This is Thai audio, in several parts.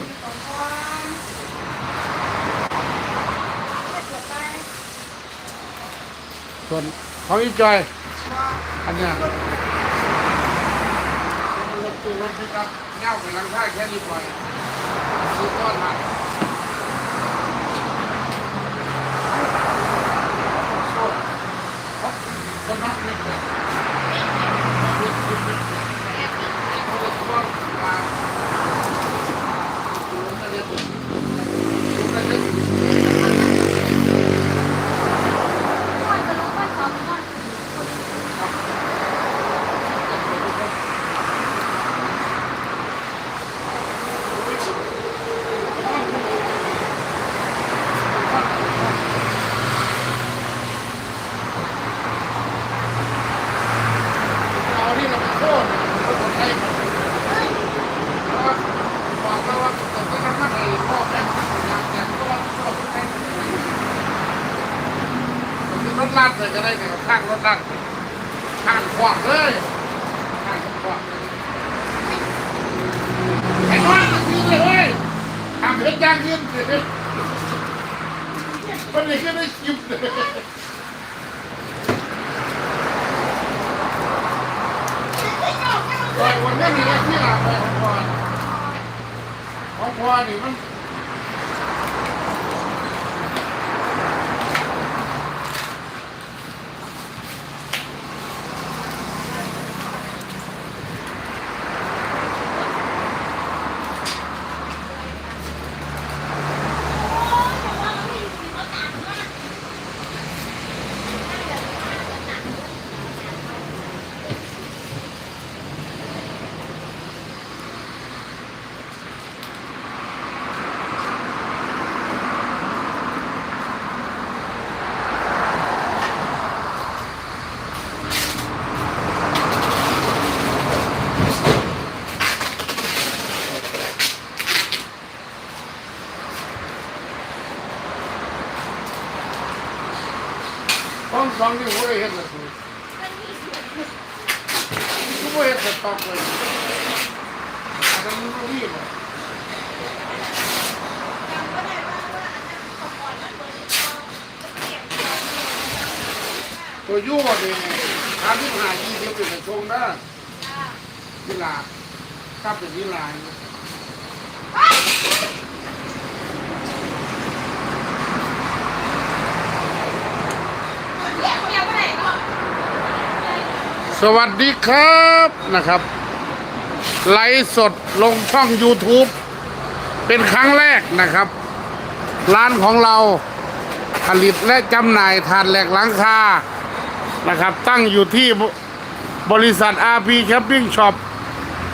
มีของความไม่เกิดไปส่วนของอีจอยว่าอันเนี้ยรถตู้รถพิกับเง่าไปหลังค่ายแค่นี้ปล่อยซื้อก้อนหักคนนักเล็กเลยควรจะรู้ว่าเขาเป็นคน เอาที่เราไปโค่นเขาสนใจหมดเลยแล้วก็บอกเราว่าตอนนั้นมันไอ้พ่อแม่อยากอยากก็ว่าชอบทุกท่านรถลาดเลยก็ได้กับข้างรถลาดข้างขวางเลยข้างขวางไอ้น้อยยืนเลยเว้ยทำเพชรยางยืนเลยวันนี้ก็ได้คิวเลยวันนี้มีอะไรที่หลับไปของพ่อของพ่อนี่มัน ต้องสองที่หัวเห็นเลยคือทุกหัวเห็น จะตอกเลยอาจจะมันรู้ดีมั้งตัวยู่ว่าเป็นทาที่หายี่สิบเป็นชงได้วิลาถ้าเป็นวิลา เรียกเรียกว่าไหนก็ สวัสดีครับนะครับ ไลฟ์สดลงช่อง YouTube เป็นครั้งแรกนะครับ ร้านของเราผลิตและจำหน่ายถ่านแหลกหลังคานะครับ ตั้งอยู่ที่บริษัท RP Camping Shop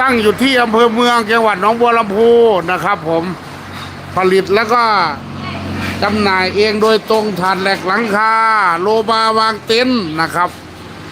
ตั้งอยู่ที่อำเภอเมืองจังหวัดหนองบัวลำพูนะครับผมผลิตแล้วก็จำหน่ายเองโดยตรงถ่านแหลกหลังคาโลบาวางเต็นท์นะครับ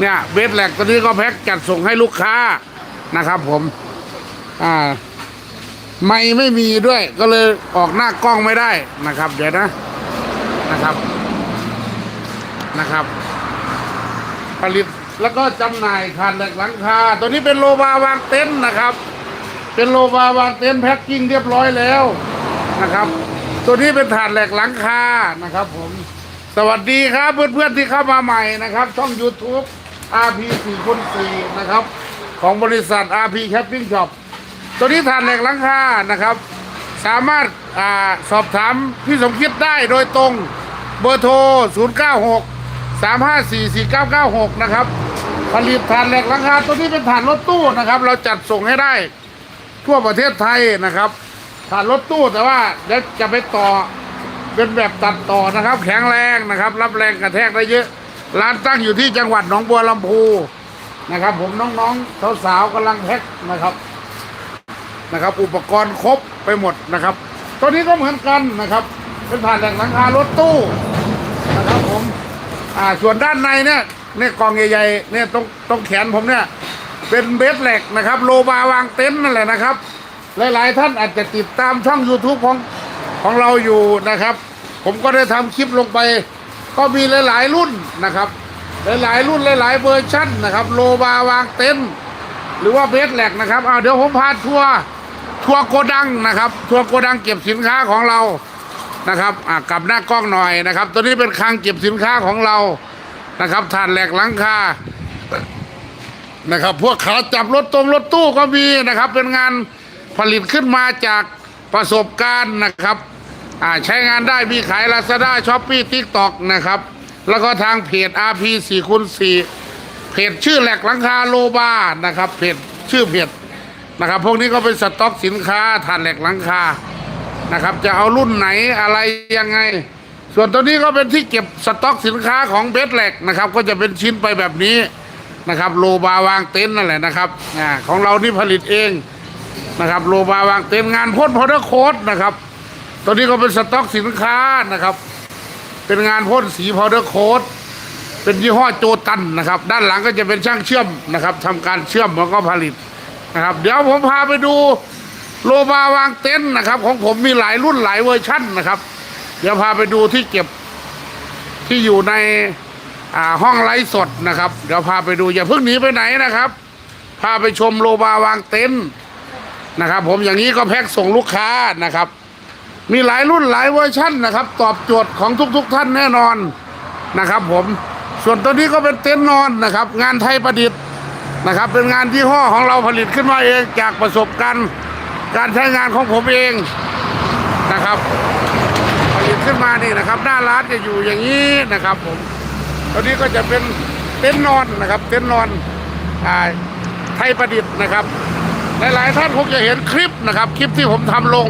เนี่ยเบสแหลกตัวนี้ก็แพ็คจัดส่งให้ลูกค้านะครับผม อ่า ไม่ไม่มีด้วย ก็เลยออกหน้ากล้องไม่ได้นะครับ เดี๋ยวนะนะครับนะครับ ผลิตแล้วก็จำหน่ายถ่านเหล็กหลังคา ตัวนี้เป็นโลบาวางเต็นท์นะครับ เป็นโลบาวางเต็นท์แพ็คกิ้งเรียบร้อยแล้วนะครับ ตัวนี้เป็นถ่านเหล็กหลังคานะครับ ผม สวัสดีครับเพื่อนๆที่เข้ามาใหม่นะครับ ช่อง YouTube RP 4คน4นะครับ ของบริษัท RP Camping Shop ตัวนี้ถ่านเหล็กหลังคานะครับ สามารถอาสอบถามพี่สมคิดได้โดยตรงเบอร์โทร 096 354 4996 นะครับ ผลิตถ่านเหล็กหลังคาตัวนี้เป็นถ่านรถตู้นะครับ เราจัดส่งให้ได้ทั่วประเทศไทยนะครับถ่านรถตู้แต่ว่าเดี๋ยวจะไปต่อเป็นแบบตัดต่อนะครับ แข็งแรงนะครับ รับแรงกระแทกได้เยอะ ร้านตั้งอยู่ที่จังหวัดหนองบัวลำพูนะครับ ผมน้องๆสาวๆกำลังแพ็คนะครับนะครับ อุปกรณ์ครบไปหมดนะครับ ตัวนี้ก็เหมือนกันนะครับ เป็นผ่านแหล่งหลังคารถตู้นะครับผมอ่าส่วนด้านในเนี่ยเนี่ยกองใหญ่ๆเนี่ยตรงตรงแขนผมเนี่ย เป็นเบสแหล็กนะครับ โลบาวางเต็นท์นั่นแหละนะครับ หลายๆท่านอาจจะติดตามช่อง YouTube ของของเราอยู่นะครับ ผมก็ได้ทำคลิปลงไป ก็มีหลาย ๆ รุ่นนะครับ หลาย ๆ รุ่นหลาย ๆ เวอร์ชั่นนะครับ โลบาวางเต็นหรือว่าเบสแหลกนะครับเอาเดี๋ยวผมพาทัวร์ททัวร์โกดังนะครับทัวร์โกดังเก็บสินค้าของเรานะครับอ่ากลับหน้ากล้องหน่อยนะครับ ตัวนี้เป็นคลังเก็บสินค้าของเรานะครับถ่านแหลกหลังคานะครับ พวกขาจับรถตรงรถตู้ก็มีนะครับ เป็นงานผลิตขึ้นมาจากประสบการณ์นะครับ อ่าใช้งานได้มีขายลาซาด้าช้อปปี้ทิกตอกนะครับ แล้วก็ทางเพจ RP 4คูณ4เพจชื่อแหลกหลังคาโลบานะครับเพจชื่อเพจนะครับ พวกนี้ก็เป็นสต็อกสินค้าถ่านเหลกหลังคานะครับ จะเอารุ่นไหนอะไรยังไง ส่วนตัวนี้ก็เป็นที่เก็บสต็อกสินค้าของเบสเหลกนะครับ ก็จะเป็นชิ้นไปแบบนี้นะครับ โลบาวางเต็นท์นั่นแหละนะครับอ่าของเรานี่ผลิตเองนะครับ โลบาวางเต็นท์งานพ่นพอดโค้ดนะครับ ตัวนี้ก็เป็นสต็อกสินค้านะครับ เป็นงานพ่นสีพาวเดอร์โค้ดเป็นยี่ห้อโจตันนะครับ ด้านหลังก็จะเป็นช่างเชื่อมนะครับทำการเชื่อมแล้วก็ผลิตนะครับ เดี๋ยวผมพาไปดูโลบาวางเต็นท์นะครับ ของผมมีหลายรุ่นหลายเวอร์ชั่นนะครับ เดี๋ยวพาไปดูที่เก็บที่อยู่ในอ่าห้องไลฟ์สดนะครับ เดี๋ยวพาไปดูอย่าเพิ่งหนีไปไหนนะครับ พาไปชมโลบาวางเต็นท์นะครับ ผมอย่างนี้ก็แพ็คส่งลูกค้านะครับ มีหลายรุ่นหลายเวอร์ชั่นนะครับ ตอบโจทย์ของทุกๆทท่านแน่นอนนะครับ ผมส่วนตัวนี้ก็เป็นเต็นท์นอนนะครับ งานไทยประดิษฐ์นะครับ เป็นงานที่ห้อของเราผลิตขึ้นมาเองจากประสบการณ์การใช้งานของผมเองนะครับ ผลิตขึ้นมานี่นะครับหน้าร้านจะอยู่อย่างนี้นะครับ ผมตอนนี้ก็จะเป็นเต็นท์นอนนะครับ เต็นท์นอนอไทยประดิษฐ์นะครับ หลายๆท่านคงจะเห็นคลิปนะครับ คลิปที่ผมทำลง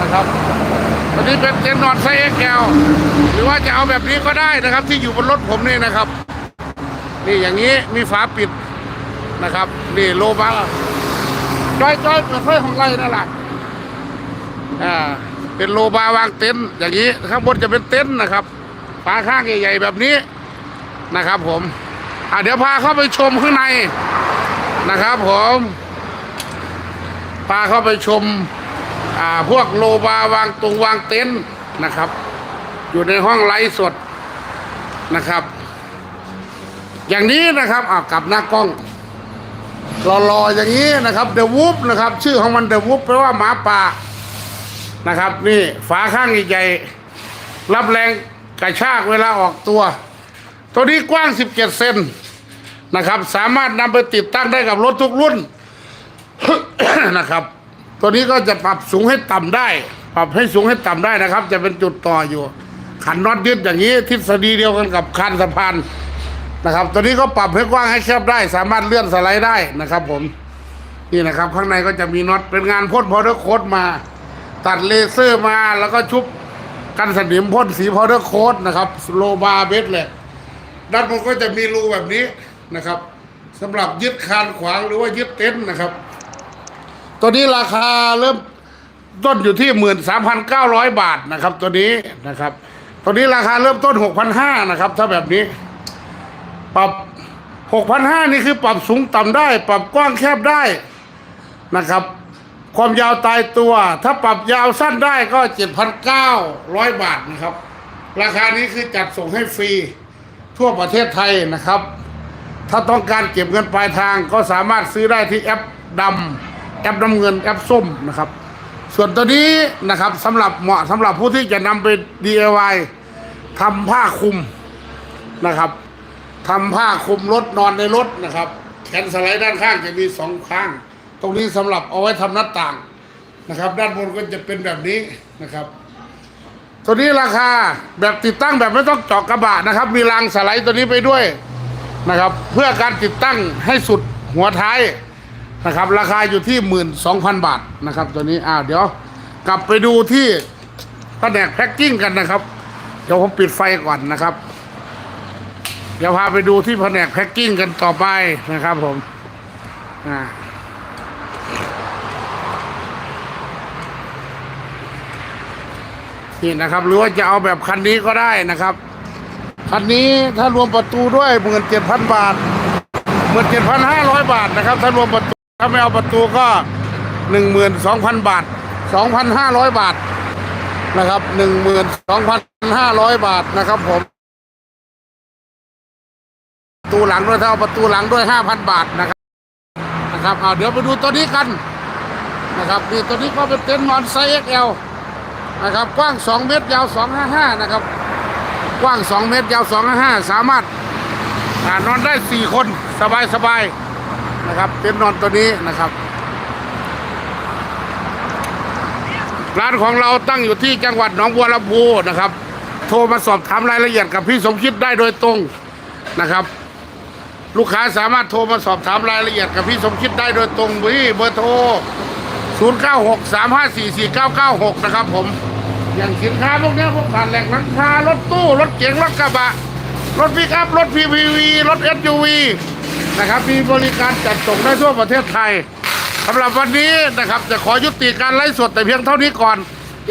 นะครับตอนนี้เป็นเต็นท์นอนไซส์ XL หรือว่าจะเอาแบบนี้ก็ได้นะครับ ที่อยู่บนรถผมนี่นะครับ นี่อย่างนี้มีฝาปิดนะครับ นี่โลบาจอยจอยเปิดไฟของไรนั่นแหละอ่าเป็นโลบาวางเต็นท์อย่างนี้ข้างบนจะเป็นเต็นท์นะครับฝาข้างใหญ่ ๆ แบบนี้นะครับผมอ่าเดี๋ยวพาเข้าไปชมข้างในนะครับผมพาเข้าไปชม พวกโลบาวางตรงวางเต็นท์นะครับ อยู่ในห้องไลฟ์สดนะครับ อย่างนี้นะครับอ่ากลับหน้ากล้องรอๆอย่างนี้นะครับเดอะวูฟนะครับ ชื่อของมันเดอะวูฟแปลว่าหมาป่านะครับ นี่ฝาข้างใหญ่ๆรับแรงกระชากเวลาออกตัว ตัวนี้กว้าง 17 เซนนะครับ สามารถนำไปติดตั้งได้กับรถทุกรุ่นนะครับ ตัวนี้ก็จะปรับสูงให้ต่ำได้ ปรับให้สูงให้ต่ำได้นะครับ จะเป็นจุดต่ออยู่ ขันน็อตยึดอย่างนี้ทฤษฎีเดียวกันกับคานสะพานนะครับ ตัวนี้ก็ปรับให้กว้างให้แคบได้ สามารถเลื่อนสไลด์ได้นะครับ ผมนี่นะครับ ข้างในก็จะมีน็อตเป็นงานพ่นพาวเดอร์โคดมา ตัดเลเซอร์มาแล้วก็ชุบกันสนิมพ่นสีพาวเดอร์โคดนะครับโลบาเบสเลยด้านบนก็จะมีรูแบบนี้นะครับสำหรับยึดคานขวางหรือว่ายึดเต็นท์นะครับ ตัวนี้ราคาเริ่มต้นอยู่ที่หมื่นสามพันเก้าร้อยบาทนะครับ ตัวนี้นะครับ ตัวนี้ราคาเริ่มต้นหกพันห้านะครับ ถ้าแบบนี้ ปรับหกพันห้านี่คือปรับสูงต่ำได้ ปรับกว้างแคบได้นะครับ ความยาวตายตัว ถ้าปรับยาวสั้นได้ก็เจ็ดพันเก้าร้อยบาทนะครับ ราคานี้คือจัดส่งให้ฟรีทั่วประเทศไทยนะครับ ถ้าต้องการเก็บเงินปลายทางก็สามารถซื้อได้ที่แอปดำ แอปน้ำเงินแอปส้มนะครับ ส่วนตัวนี้นะครับสำหรับเหมาะสำหรับผู้ที่จะนำไป DIY ทำผ้าคลุมนะครับทำผ้าคลุมรถนอนในรถนะครับแขนสไลด์ด้านข้างจะมีสองข้าง ตรงนี้สำหรับเอาไว้ทำหน้าต่างนะครับ ด้านบนก็จะเป็นแบบนี้นะครับ ตัวนี้ราคาแบบติดตั้งแบบไม่ต้องเจาะกระบะนะครับ มีรางสไลด์ตัวนี้ไปด้วยนะครับ เพื่อการติดตั้งให้สุดหัวท้าย นะครับ ราคาอยู่ที่หมื่นสองพันบาทนะครับ ตัวนี้อ้าวเดี๋ยวกลับไปดูที่แผนกแพ็กกิ้งกันนะครับ เดี๋ยวผมปิดไฟก่อนนะครับ เดี๋ยวพาไปดูที่แผนกแพ็กกิ้งกันต่อไปนะครับผมอ่านี่นะครับ หรือว่าจะเอาแบบคันนี้ก็ได้นะครับ คันนี้ถ้ารวมประตูด้วยหมื่นเจ็ดพันบาทหมื่นเจ็ดพันห้าร้อยบาทนะครับ ถ้ารวมประตู ถ้าไม่เอาประตูก็หนึ่งหมื่นสองพันบาทสองพันห้าร้อยบาทนะครับหนึ่งหมื่นสองพันห้าร้อยบาทนะครับผม ประตูหลังด้วยถ้าเอาประตูหลังด้วยห้าพันบาทนะครับนะครับเอาเดี๋ยวไปดูตัวนี้กันนะครับนี่ตัวนี้ก็เป็นเต็นท์นอนไซส์ XL นะครับกว้าง 2 เมตรยาว 255 นะครับ กว้าง 2 เมตรยาว 255 สามารถนอนได้ 4 คนสบายสบาย นะครับเต็นท์นอนตัวนี้นะครับ ร้านของเราตั้งอยู่ที่จังหวัดหนองบัวลำพูนะครับ โทรมาสอบถามรายละเอียดกับพี่สมคิดได้โดยตรงนะครับ ลูกค้าสามารถโทรมาสอบถามรายละเอียดกับพี่สมคิดได้โดยตรงที่เบอร์โทร 0963544996 นะครับผมอย่างสินค้าพวกนี้พวกผ่านแหล่งร้านค้ารถตู้ รถเก๋งรถกระบะ รถปิกอัพ รถ PPV รถ SUV นะครับมีบริการจัดส่งได้ทั่วประเทศไทยสำหรับวันนี้นะครับจะขอยุติการไลฟ์สดแต่เพียงเท่านี้ก่อน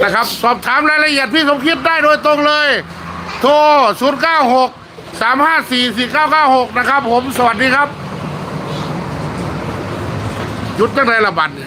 นะครับ สอบถามรายละเอียดพี่สมคิดได้โดยตรงเลย โทร 096 354 4996 นะครับผมสวัสดีครับ ยุดตั้งแต่ละบัตรเนี่ย